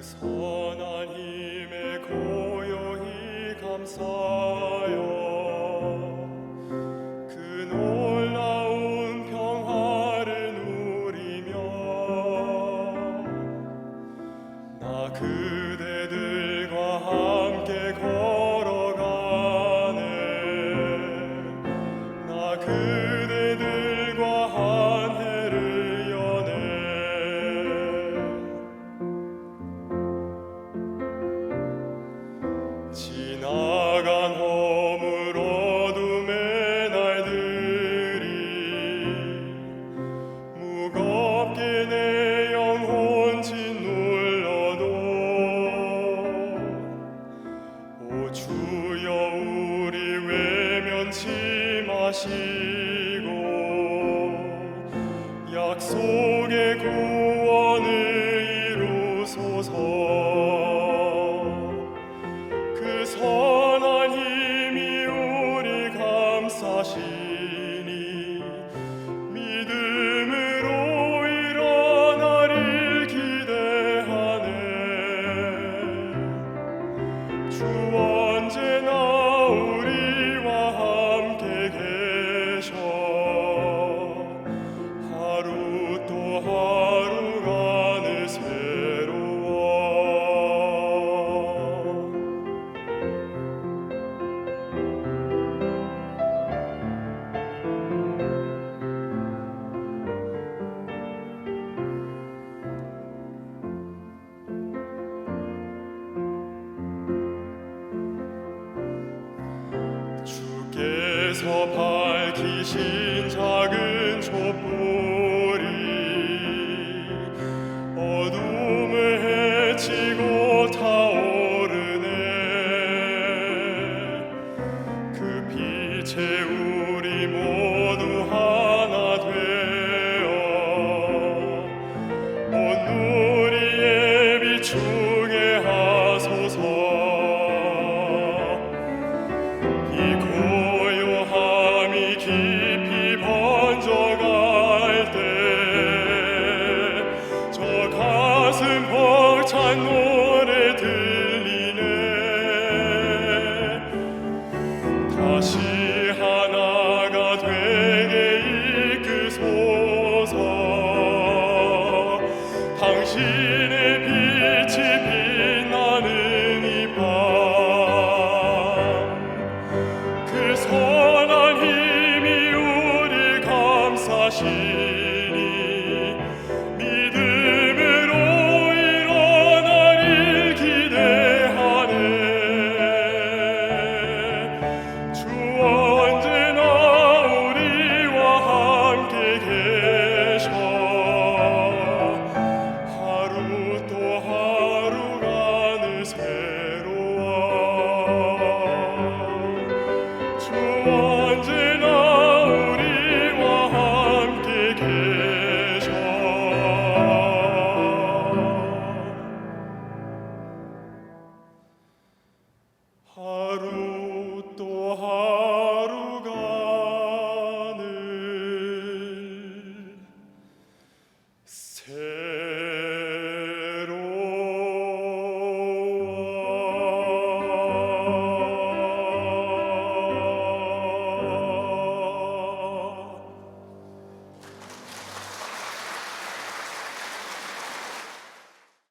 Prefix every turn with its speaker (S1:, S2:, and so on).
S1: 그 선한 힘의 고요히 감사. 약속의 구원을 이루소서 주께서 밝히신 작은 촛불이 어둠을 헤치고 타오르네. 그 빛에 우리 모두 노래 들리네. 다시 하나가 되게 이끄소서. 당신의 빛이 빛나는 이밤. 그 선한 힘이 우리 감싸시